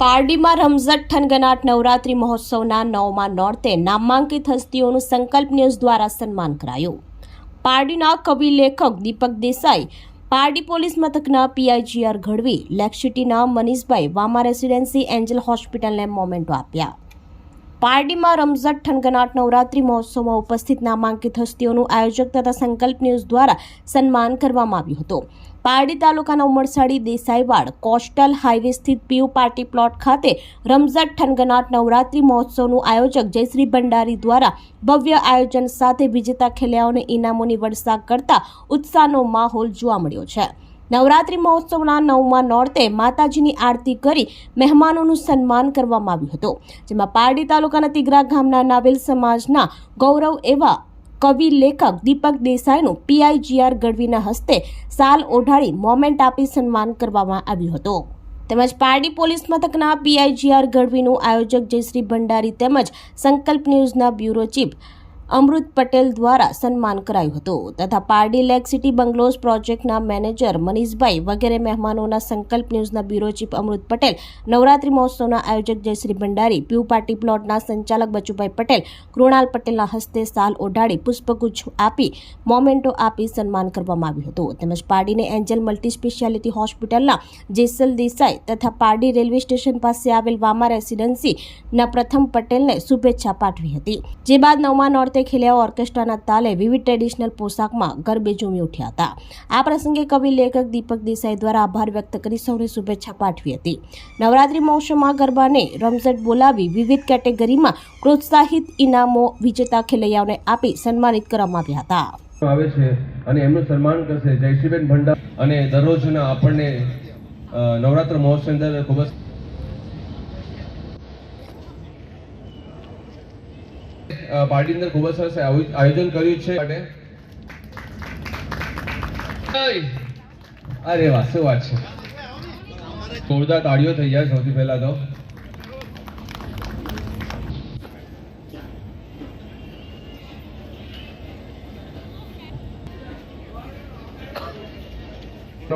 પારડીમાં રમઝટ ઠનગનાટ નવરાત્રી મહોત્સવના નવમા નોરતે નામાંકિત હસ્તીઓનું સંકલ્પ ન્યૂઝ દ્વારા સન્માન કરાયું. પારડીના કવિ લેખક દીપક દેસાઈ, પારડી પોલીસ મથકના પીઆઈજીઆર ઘડવી લેકસિટીના મનીષભાઈ વામા રેસિડેન્સી એન્જલ હોસ્પિટલને મોમેન્ટો આપ્યા. પારડીમાં રમઝટ ઠનગનાટ નવરાત્રી મહોત્સવમાં ઉપસ્થિત નામાંકિત હસ્તીઓનું આયોજક તથા સંકલ્પ ન્યૂઝ દ્વારા સન્માન કરવામાં આવ્યું હતું. પારડી તાલુકાના ઉમરસાડી દેસાઈવાડ કોસ્ટલ હાઈવે સ્થિત પીયુ પાર્ટી પ્લોટ ખાતે રમઝટ ઠનગનાટ નવરાત્રી મહોત્સવનું આયોજક જયશ્રી ભંડારી દ્વારા ભવ્ય આયોજન સાથે વિજેતા ખેલૈયાઓને ઇનામોની વરસાદ કરતા ઉત્સાહનો માહોલ જોવા મળ્યો છે. નવરાત્રી મહોત્સવના નવમા નોરતે માતાજીની આરતી કરી મહેમાનોનું સન્માન કરવામાં આવ્યું હતું, જેમાં પારડી તાલુકાના તિગરા ગામના નાવેલ સમાજના ગૌરવ એવા કવિ લેખક દીપક દેસાઈનું પીઆઈજીઆર ગઢવીના હસ્તે સાલ ઓઢાડી મોમેન્ટ આપી સન્માન કરવામાં આવ્યું હતું. તેમજ પારડી પોલીસ મથકના પીઆઈજીઆર ગઢવીનું આયોજક જયશ્રી ભંડારી તેમજ સંકલ્પ ન્યૂઝના બ્યુરો ચીફ અમૃત પટેલ દ્વારા સન્માન કરાયું હતું તથા પારડી લેક સિટી બંગલોઝ પ્રોજેક્ટના મેનેજર મનીષભાઈ વગેરે મહેમાનોના સંકલ્પ ન્યૂઝના બ્યુરો ચીફ અમૃત પટેલ, નવરાત્રી મહોત્સવના આયોજક જયશ્રી ભંડારી, પ્યુ પાર્ટી પ્લોટના સંચાલક બચુભાઈ પટેલ, કૃણાલ પટેલના હસ્તે સાલ ઓઢાડી પુષ્પગુચ્છ આપી મોમેન્ટો આપી સન્માન કરવામાં આવ્યું હતું. તેમજ પારડીને એન્જલ મલ્ટી સ્પેશિયાલિટી હોસ્પિટલના જેસલ દેસાઈ તથા પારડી રેલવે સ્ટેશન પાસે આવેલ વામા રેસિડેન્સીના પ્રથમ પટેલને શુભેચ્છા પાઠવી હતી. જે બાદ નવમા નોર્તે ખેલૈયાઓ ઓર્કેસ્ટ્રાના તાલે વિવિધ ટ્રેડિશનલ પોશાકમાં ગરબે ઝૂમી ઉઠ્યા હતા. આ પ્રસંગે કવિ લેખક દીપક દેસાઈ દ્વારા આભાર વ્યક્ત કરી સૌને શુભેચ્છા પાઠવી હતી. નવરાત્રી મહોત્સવમાં ગરબાને રમઝટ બોલાવી વિવિધ કેટેગરીમાં પ્રોત્સાહિત ઇનામો વિજેતા ખેલૈયાઓને આપી સન્માનિત કરવામાં આવ્યા હતા. આવે છે અને એમનું સન્માન કરશે જયશ્રીબેન ભંડાર. અને દરરોજના આપણને નવરાત્ર મહોત્સવ અંદર ખૂબ જ પાર્ટી અંદર ખૂબ જ સરસ આયો- આયોજન કર્યું છે માટે. અરે વાહ શું વાત છે? જોરદાર તાળીઓ થઈ જાય સૌથી પહેલા તો.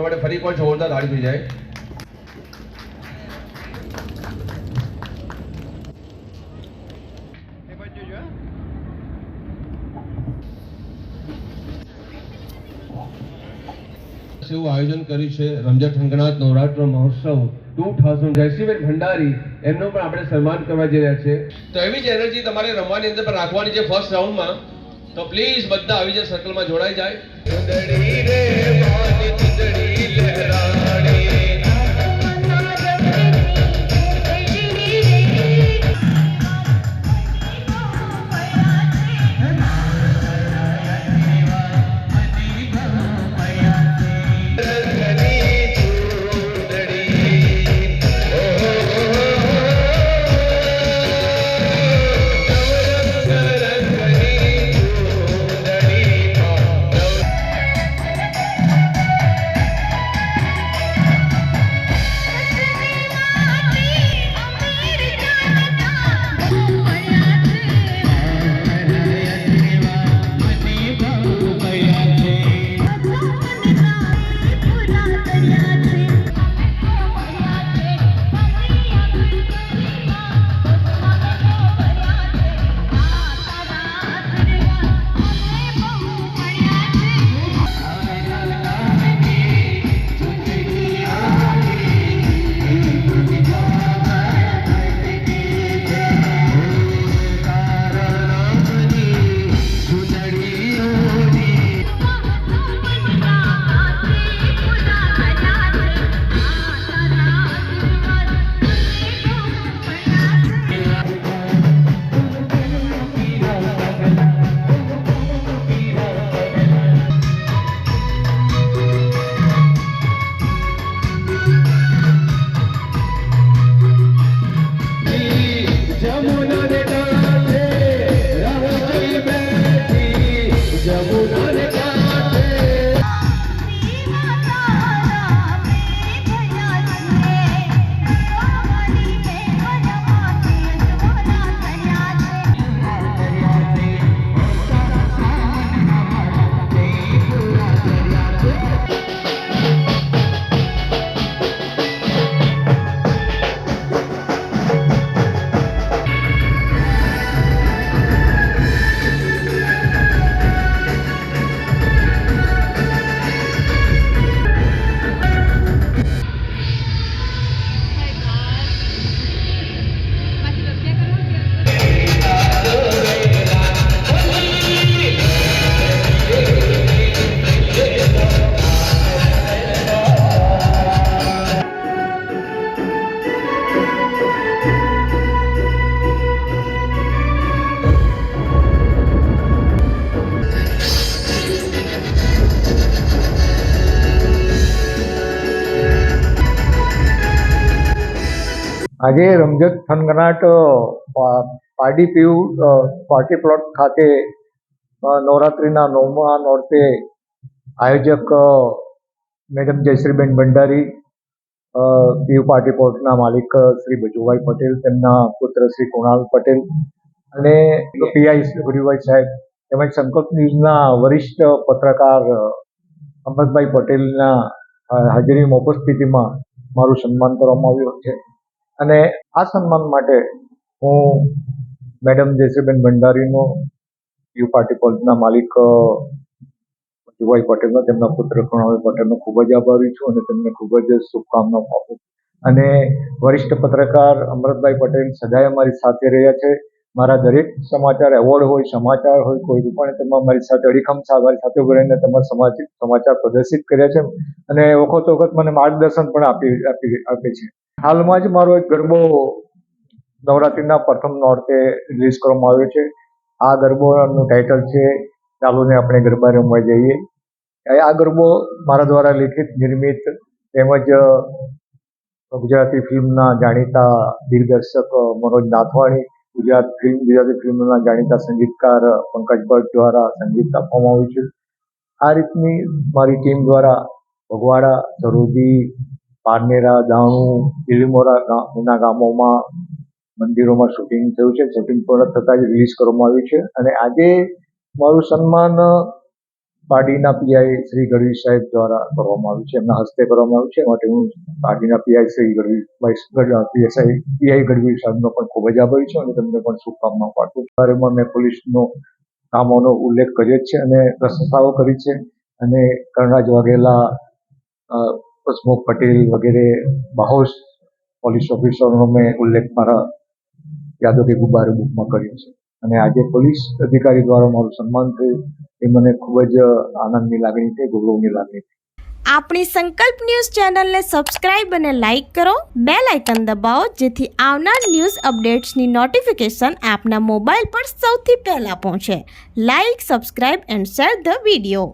માટે ફરી કોઈ જોરદાર તાળી થઈ જાય. એવું આયોજન કર્યું છે રમઝટ ઠંગનાથ નવરાત્ર મહોત્સવ. ટુ થાઉઝન્ડ જયસિંહભાઈ ભંડારી. એમનું પણ આપણે સન્માન કરવા જઈ રહ્યા છે તો એવી જ એનર્જી તમારે રમવાની અંદર પણ રાખવાની છે ફર્સ્ટ રાઉન્ડમાં તો પ્લીઝ બધા આવી જાય સર્કલમાં જોડાઈ જાય. આજે રમઝટ થનગનાટ અ, પા- પારડી પીવ પાર્ટી પ્લોટ ખાતે નવરાત્રિના નવમા નોરતે આયોજક મેડમ જયશ્રીબેન ભંડારી પીયુ પાર્ટી પ્લોટના માલિક શ્રી બચુભાઈ પટેલ તેમના પુત્ર શ્રી કુણાલ પટેલ અને પીઆઈ ગુરુભાઈ સાહેબ તેમજ સંકલ્પ ન્યૂઝના વરિષ્ઠ પત્રકાર અ, અમરભાઈ પટેલના હાજરીમાં ઉપસ્થિતિમાં મારું સન્માન કરવામાં આવ્યું છે. અને આ સન્માન માટે હું મેડમ જયશ્રીબેન ભંડારીનો યુ પાર્ટી કોલેજના માલિક જુભાઈ પટેલનો, તેમના પુત્ર કૃણાભાઈ પટેલનો ખૂબ જ આભારી છું અને તેમને ખૂબ જ શુભકામનાઓ આપું અને વરિષ્ઠ પત્રકાર અમૃતભાઈ પટેલ સદાય અમારી સાથે રહ્યા છે. મારા દરેક સમાચાર એવોર્ડ હોય, સમાચાર હોય, કોઈ પણ તેમાં મારી સાથે અડીખમ મારી સાથે ઊભી રહીને તમારા સમાચાર સમાચાર પ્રદર્શિત કર્યા છે. અને વખત વખત મને માર્ગદર્શન પણ આપી આપી, આપે છે. હાલમાં જ મારો એક ગરબો નવરાત્રિના પ્રથમ નોરતે રિલીઝ કરવામાં આવ્યો છે. આ ગરબોનું ટાઇટલ છે, ચાલો ને આપણે ગરબા રમવા જઈએ. આ ગરબો મારા દ્વારા લિખિત, નિર્મિત તેમજ ગુજરાતી ફિલ્મના જાણીતા દિગ્દર્શક મનોજ નાથવાણી ગુજરાત ફિલ્મ, ગુજરાતી ફિલ્મના જાણીતા સંગીતકાર પંકજ ભટ્ટ દ્વારા સંગીત આપવામાં આવ્યું છે. આ રીતની મારી ટીમ દ્વારા ભગવાડા સરોદી પારનેરા દાણુ બિલીમોરા ગામના ગામોમાં, મંદિરોમાં શૂટિંગ થયું છે. શૂટિંગ પૂર્ણ થતાં જ રિલીઝ કરવામાં આવ્યું છે. અને આજે મારું સન્માન પાર્ટીના પીઆઈ શ્રી ગઢવી સાહેબ દ્વારા કરવામાં આવ્યું છે. એમના હસ્તે કરવામાં આવ્યું છે. માટે હું પાર્ટીના PI Shri Gadhvi PSI PI Gadhvi સાહેબનો પણ ખૂબ જ આભારી છું અને તમને પણ શુભકામના પાઠવું બારેમાં મેં પોલીસનો કામોનો ઉલ્લેખ કર્યો છે અને પ્રશંસાઓ કરી છે અને કર્ણરાજ વાઘેલા હસમુખ પટેલ વગેરે બાહોશ પોલીસ ઓફિસરનો મેં ઉલ્લેખ મારા યાદો કે ગુબ્બારે બુકમાં કર્યો છે. અને આજે પોલીસ અધિકારી દ્વારા મારું સન્માન થયું. એ મને ખૂબ જ આનંદની લાગણી થઈ, ગૌરવની લાગણી થઈ. આપણી સંકલ્પ ન્યૂઝ ચેનલને સબસ્ક્રાઇબ અને લાઇક કરો. બે લાઇકન દબાવો, જેથી આવનાર ન્યૂઝ અપડેટ્સની નોટિફિકેશન આપના મોબાઈલ પર સૌથી પહેલાં પહોંચે. Like, subscribe and share the video.